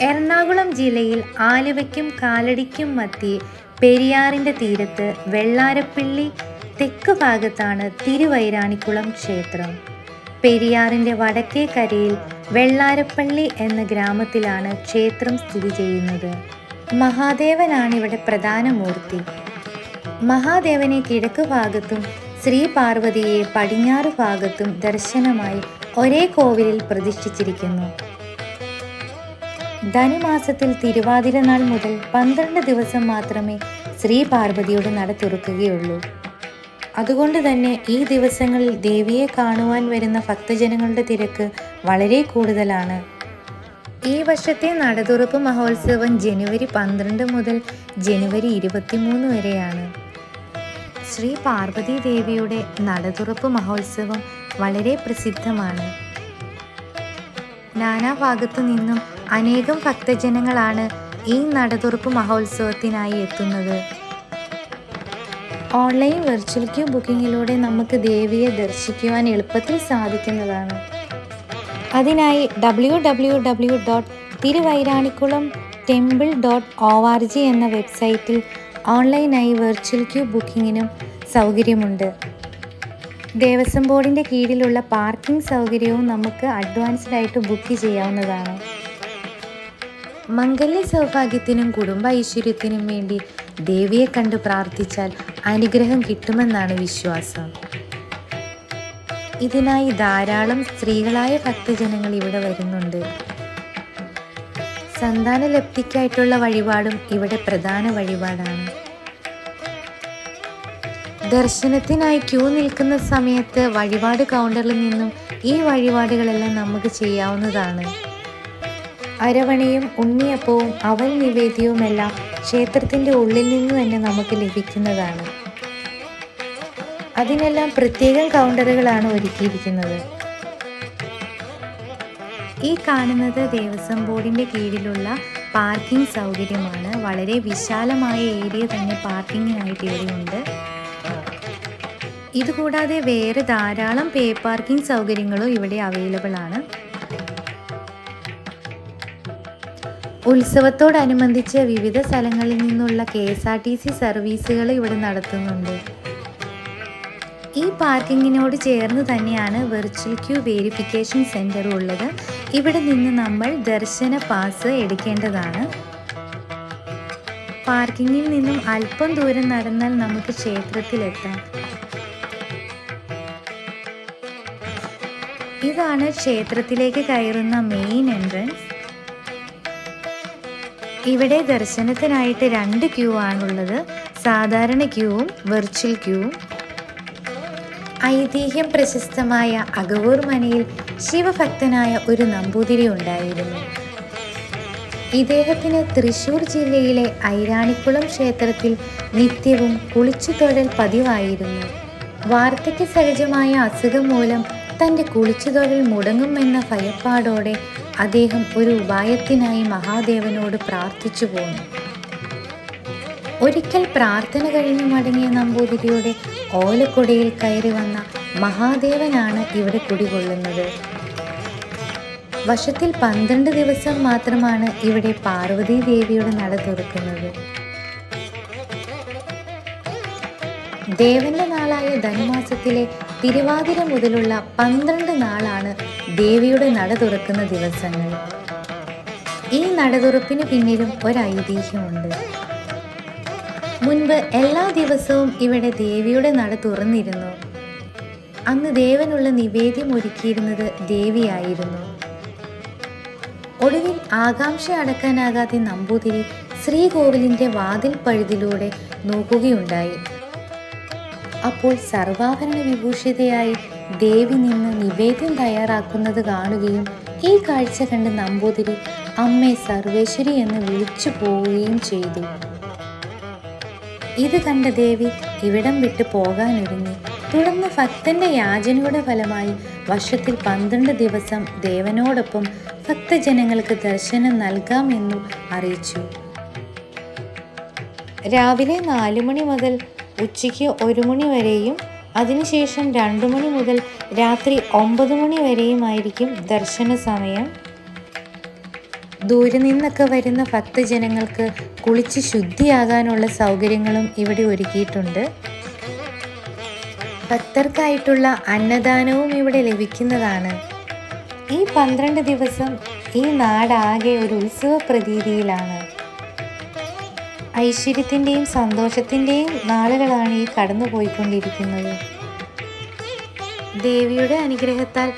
എറണാകുളം ജില്ലയിൽ ആലുവയ്ക്കും കാലടിക്കും മധ്യേ പെരിയാറിന്റെ തീരത്ത് വെള്ളാരപ്പള്ളി തെക്ക് ഭാഗത്താണ് തിരുവൈരാണിക്കുളം ക്ഷേത്രം. പെരിയാറിന്റെ വടക്കേ കരയിൽ വെള്ളാരപ്പള്ളി എന്ന ഗ്രാമത്തിലാണ് ക്ഷേത്രം സ്ഥിതി ചെയ്യുന്നത്. മഹാദേവനാണിവിടെ പ്രധാന മൂർത്തി. മഹാദേവനെ കിഴക്ക് ഭാഗത്തും ശ്രീ പാർവതിയെ പടിഞ്ഞാറ് ഭാഗത്തും ദർശനമായി ഒരേ കോവിലിൽ പ്രതിഷ്ഠിച്ചിരിക്കുന്നു. ധനുമാസത്തിൽ തിരുവാതിര നാൾ മുതൽ പന്ത്രണ്ട് ദിവസം മാത്രമേ ശ്രീ പാർവതിയുടെ നട തുറക്കുകയുള്ളൂ അതുകൊണ്ട് തന്നെ ഈ ദിവസങ്ങളിൽ ദേവിയെ കാണുവാൻ വരുന്ന ഭക്തജനങ്ങളുടെ തിരക്ക് വളരെ കൂടുതലാണ്. ഈ വർഷത്തെ നടതുറപ്പ് മഹോത്സവം ജനുവരി പന്ത്രണ്ട് മുതൽ ജനുവരി ഇരുപത്തിമൂന്ന് വരെയാണ്. ശ്രീ പാർവതി ദേവിയുടെ നടതുറപ്പ് മഹോത്സവം വളരെ പ്രസിദ്ധമാണ്. നാനാഭാഗത്തു നിന്നും അനേകം ഭക്തജനങ്ങളാണ് ഈ നടതുറപ്പ് മഹോത്സവത്തിനായി എത്തുന്നത്. ഓൺലൈൻ വെർച്വൽ ക്യൂ ബുക്കിങ്ങിലൂടെ നമുക്ക് ദേവിയെ ദർശിക്കുവാൻ എളുപ്പത്തിൽ സാധിക്കുന്നതാണ്. അതിനായി W W W dot Thiruvairanikkulam temple dot O R G എന്ന വെബ്സൈറ്റിൽ ഓൺലൈനായി വെർച്വൽ ക്യൂ ബുക്കിങ്ങിനും സൗകര്യമുണ്ട്. ദേവസ്വം ബോർഡിന്റെ കീഴിലുള്ള പാർക്കിംഗ് സൗകര്യവും നമുക്ക് അഡ്വാൻസ്ഡ് ആയിട്ട് ബുക്ക് ചെയ്യാവുന്നതാണ്. മംഗല്യ സൗഭാഗ്യത്തിനും കുടുംബ ഐശ്വര്യത്തിനും വേണ്ടി ദേവിയെ കണ്ട് പ്രാർത്ഥിച്ചാൽ അനുഗ്രഹം കിട്ടുമെന്നാണ് വിശ്വാസം. ഇതിനായി ധാരാളം സ്ത്രീകളായ ഭക്തജനങ്ങൾ ഇവിടെ വരുന്നുണ്ട്. സന്താന ലബ്ധിക്കായിട്ടുള്ള വഴിപാടും ഇവിടെ പ്രധാന വഴിപാടാണ്. ദർശനത്തിനായി ക്യൂ നിൽക്കുന്ന സമയത്ത് വഴിപാട് കൗണ്ടറിൽ നിന്നും ഈ വഴിപാടുകളെല്ലാം നമുക്ക് ചെയ്യാവുന്നതാണ്. അരവണയും ഉണ്ണിയപ്പവും അവൻ നിവേദ്യവുമെല്ലാം ക്ഷേത്രത്തിന്റെ ഉള്ളിൽ നിന്ന് തന്നെ നമുക്ക് ലഭിക്കുന്നതാണ്. അതിനെല്ലാം പ്രത്യേകം കൗണ്ടറുകളാണ് ഒരുക്കിയിരിക്കുന്നത്. ഈ കാണുന്നത് ദേവസ്വം ബോർഡിന്റെ കീഴിലുള്ള പാർക്കിംഗ് സൗകര്യമാണ്. വളരെ വിശാലമായ ഏരിയ തന്നെ പാർക്കിങ്ങിനായിട്ട് ഇവിടെയുണ്ട്. ഇതുകൂടാതെ വേറെ ധാരാളം പേ പാർക്കിംഗ് സൗകര്യങ്ങളും ഇവിടെ അവൈലബിൾ ആണ് ഉത്സവത്തോടനുബന്ധിച്ച് വിവിധ സ്ഥലങ്ങളിൽ നിന്നുള്ള K S R T C സർവീസുകൾ ഇവിടെ നടത്തുന്നുണ്ട്. ഈ പാർക്കിങ്ങിനോട് ചേർന്ന് തന്നെയാണ് വെർച്വൽ ക്യൂ വേരിഫിക്കേഷൻ സെന്റർ ഉള്ളത്. ഇവിടെ നിന്ന് നമ്മൾ ദർശന പാസ് എടുക്കേണ്ടതാണ്. പാർക്കിങ്ങിൽ നിന്നും അല്പം ദൂരം നടന്നാൽ നമുക്ക് ക്ഷേത്രത്തിലെത്താം ഇതാണ് ക്ഷേത്രത്തിലേക്ക് കയറുന്ന മെയിൻ എൻട്രൻസ്. ഇവിടെ ദർശനത്തിനായിട്ട് രണ്ട് ക്യൂ ആണുള്ളത്. സാധാരണ ക്യൂവും വെർച്വൽ ക്യൂവും ഐതിഹ്യം പ്രശസ്തമായ അഗവൂർ മനയിൽ ശിവഭക്തനായ ഒരു നമ്പൂതിരി ഉണ്ടായിരുന്നു. ഇദ്ദേഹത്തിന് തൃശൂർ ജില്ലയിലെ ഐരാണിക്കുളം ക്ഷേത്രത്തിൽ നിത്യവും കുളിച്ചു തൊഴൽ പതിവായിരുന്നു. വാർദ്ധക്യ സഹജമായ അസുഖം മൂലം തന്റെ കുളിച്ചുതൊഴിൽ മുടങ്ങുമെന്ന ഭയപ്പാടോടെ അദ്ദേഹം ഒരു ഉപായത്തിനായി മഹാദേവനോട് പ്രാർത്ഥിച്ചു പോന്നു. ഒരിക്കൽ പ്രാർത്ഥന കഴിഞ്ഞ് മടങ്ങിയ നമ്പൂതിരിയുടെ ഓലക്കൊടിയിൽ കയറി വന്ന മഹാദേവനാണ് ഇവിടെ കുടികൊള്ളുന്നത്. വശത്തിൽ പന്ത്രണ്ട് ദിവസം മാത്രമാണ് ഇവിടെ പാർവതി ദേവിയുടെ നട തുറക്കുന്നത്. ദേവന്റെ നാളായ ധനുമാസത്തിലെ തിരുവാതിര മുതലുള്ള പന്ത്രണ്ട് നാളാണ് ദേവിയുടെ നട തുറക്കുന്ന ദിവസങ്ങൾ. ഈ നട തുറപ്പിന് പിന്നിലും ഒരു ഐതിഹ്യമുണ്ട് മുൻപ് എല്ലാ ദിവസവും ഇവിടെ ദേവിയുടെ നട തുറന്നിരുന്നു. അന്ന് ദേവനുള്ള നിവേദ്യം ഒരുക്കിയിരുന്നത് ദേവിയായിരുന്നു. ഒടുവിൽ ആകാംക്ഷ അടക്കാനാകാതെ നമ്പൂതിരി ശ്രീകോവിലിന്റെ വാതിൽ പഴുതിലൂടെ നോക്കുകയുണ്ടായി. അപ്പോൾ സർവാഭരണ വിഭൂഷിതയായി ദേവി നിന്ന് നിവേദ്യം തയ്യാറാക്കുന്നത് കാണുകയും ഈ കാഴ്ച കണ്ട് നമ്പൂതിരി അമ്മേ സർവേശ്വരി എന്ന് വിളിച്ചു പോവുകയും ചെയ്തു. ഇത് കണ്ട ദേവി ഇവിടം വിട്ട് പോകാനൊരുങ്ങി. തുടർന്ന് ഭക്തന്റെ യാചനയുടെ ഫലമായി വർഷത്തിൽ പന്ത്രണ്ട് ദിവസം ദേവനോടൊപ്പം ഭക്തജനങ്ങൾക്ക് ദർശനം നൽകാമെന്നും അറിയിച്ചു. രാവിലെ നാലു മണി മുതൽ ഉച്ചയ്ക്ക് ഒരു മണി വരെയും അതിനുശേഷം രണ്ടു മണി മുതൽ രാത്രി ഒമ്പത് മണി വരെയുമായിരിക്കും ദർശന സമയം. ദൂരെ നിന്നൊക്കെ വരുന്ന ഭക്തജനങ്ങൾക്ക് കുളിച്ച് ശുദ്ധിയാകാനുള്ള സൗകര്യങ്ങളും ഇവിടെ ഒരുക്കിയിട്ടുണ്ട്. ഭക്തർക്കായിട്ടുള്ള അന്നദാനവും ഇവിടെ ലഭിക്കുന്നതാണ്. ഈ പന്ത്രണ്ട് ദിവസം ഈ നാടാകെ ഒരു ഉത്സവ പ്രതീതിയിലാണ് ഐശ്വര്യത്തിന്റെയും സന്തോഷത്തിന്റെയും നാളുകളാണ് ഈ കടന്നു പോയിക്കൊണ്ടിരിക്കുന്നത് ദേവിയുടെ അനുഗ്രഹത്താൽ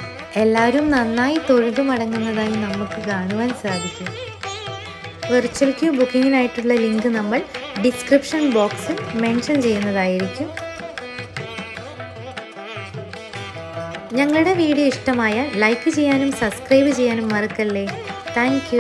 എല്ലാവരും നന്നായി തൊഴുതു മടങ്ങുന്നതായി നമുക്ക് കാണുവാൻ സാധിക്കും. വെർച്വൽ ക്യൂ ബുക്കിങ്ങിനായിട്ടുള്ള ലിങ്ക് നമ്മൾ ഡിസ്ക്രിപ്ഷൻ ബോക്സിൽ മെൻഷൻ ചെയ്യുന്നതായിരിക്കും. ഞങ്ങളുടെ വീഡിയോ ഇഷ്ടമായാൽ ലൈക്ക് ചെയ്യാനും സബ്സ്ക്രൈബ് ചെയ്യാനും മറക്കല്ലേ. താങ്ക്